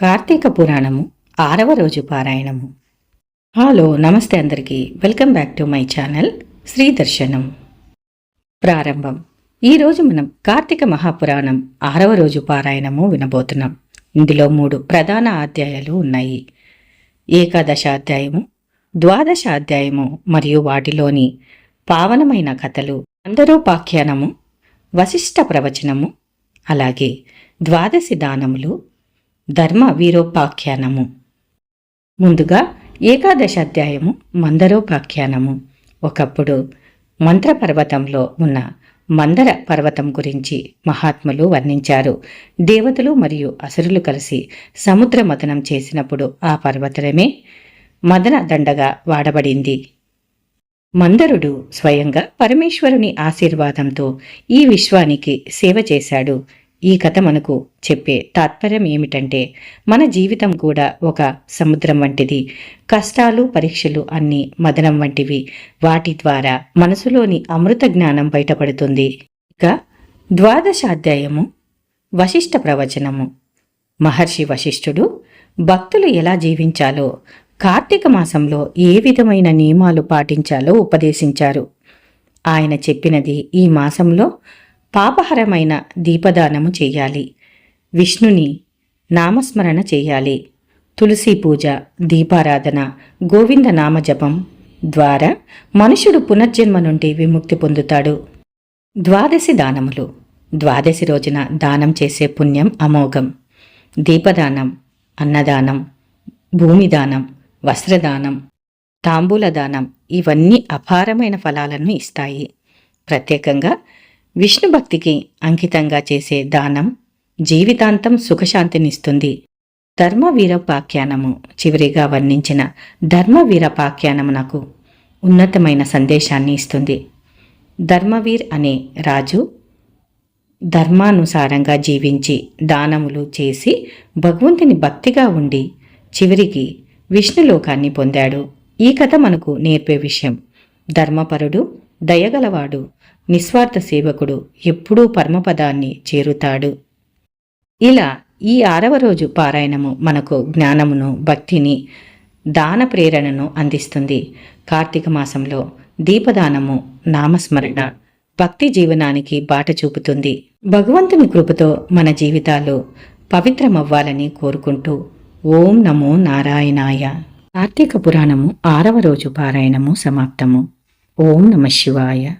కార్తీక పురాణము ఆరవ రోజు పారాయణము. హలో నమస్తే అందరికీ. Welcome back to my channel Sri Darshanam ప్రారంభం ఈరోజు మనం కార్తీక మహాపురాణం ఆరవ రోజు పారాయణము వినబోతున్నాం. ఇందులో మూడు ప్రధాన అధ్యాయాలు ఉన్నాయి. ఏకాదశాధ్యాయము ద్వాదశాధ్యాయము ద్వాదశ అధ్యాయము మరియు వాటిలోని పావనమైన కథలు అందరోపాఖ్యానము వశిష్ట ప్రవచనము అలాగే ద్వాదశి దానములు ధర్మ వీరోపాఖ్యానము. ముందుగా ఏకాదశ అధ్యాయము మందరోపాఖ్యానము. ఒకప్పుడు మంత్రపర్వతంలో ఉన్న మందర పర్వతం గురించి మహాత్ములు వర్ణించారు. దేవతలు మరియు అసురులు కలిసి సముద్ర మదనం చేసినప్పుడు ఆ పర్వతమే మదన దండగా వాడబడింది. మందరుడు స్వయంగా పరమేశ్వరుని ఆశీర్వాదంతో ఈ విశ్వానికి సేవ చేశాడు. ఈ కథ మనకు చెప్పే తాత్పర్యం ఏమిటంటే మన జీవితం కూడా ఒక సముద్రం వంటిది. కష్టాలు పరీక్షలు అన్నీ మదనం వంటివి. వాటి ద్వారా మనసులోని అమృత జ్ఞానం బయటపడుతుంది. ఇక ద్వాదశాధ్యాయము వశిష్ట ప్రవచనము. మహర్షి వశిష్ఠుడు భక్తులు ఎలా జీవించాలో కార్తీక మాసంలో ఏ విధమైన నియమాలు పాటించాలో ఉపదేశించారు. ఆయన చెప్పినది ఈ మాసంలో పాపహరమైన దీపదానము చేయాలి. విష్ణుని నామస్మరణ చేయాలి. తులసి పూజ దీపారాధన గోవింద నామజపం ద్వారా మనుషుడు పునర్జన్మ నుండి విముక్తి పొందుతాడు. ద్వాదశి దానములు. ద్వాదశి రోజున దానం చేసే పుణ్యం అమోఘం. దీపదానం అన్నదానం భూమిదానం వస్త్రదానం తాంబూలదానం ఇవన్నీ అపారమైన ఫలాలను ఇస్తాయి. ప్రత్యేకంగా విష్ణు భక్తికి అంకితంగా చేసే దానం జీవితాంతం సుఖశాంతినిస్తుంది. ధర్మవీరపాఖ్యానము. చివరిగా వర్ణించిన ధర్మవీరపాఖ్యానము నాకు ఉన్నతమైన సందేశాన్ని ఇస్తుంది. ధర్మవీర్ అనే రాజు ధర్మానుసారంగా జీవించి దానములు చేసి భగవంతుని భక్తిగా ఉండి చివరికి విష్ణులోకాన్ని పొందాడు. ఈ కథ మనకు నేర్పే విషయం. ధర్మపరుడు దయగలవాడు నిస్వార్థ సేవకుడు ఎప్పుడూ పరమపదాన్ని చేరుతాడు. ఇలా ఈ ఆరవ రోజు పారాయణము మనకు జ్ఞానమును భక్తిని దాన ప్రేరణను అందిస్తుంది. కార్తీక మాసంలో దీపదానము నామస్మరణ భక్తి జీవనానికి బాట చూపుతుంది. భగవంతుని కృపతో మన జీవితాలు పవిత్రమవ్వాలని కోరుకుంటూ ఓం నమో నారాయణాయ. కార్తీక పురాణము ఆరవ రోజు పారాయణము సమాప్తము. ఓం నమ శివాయ.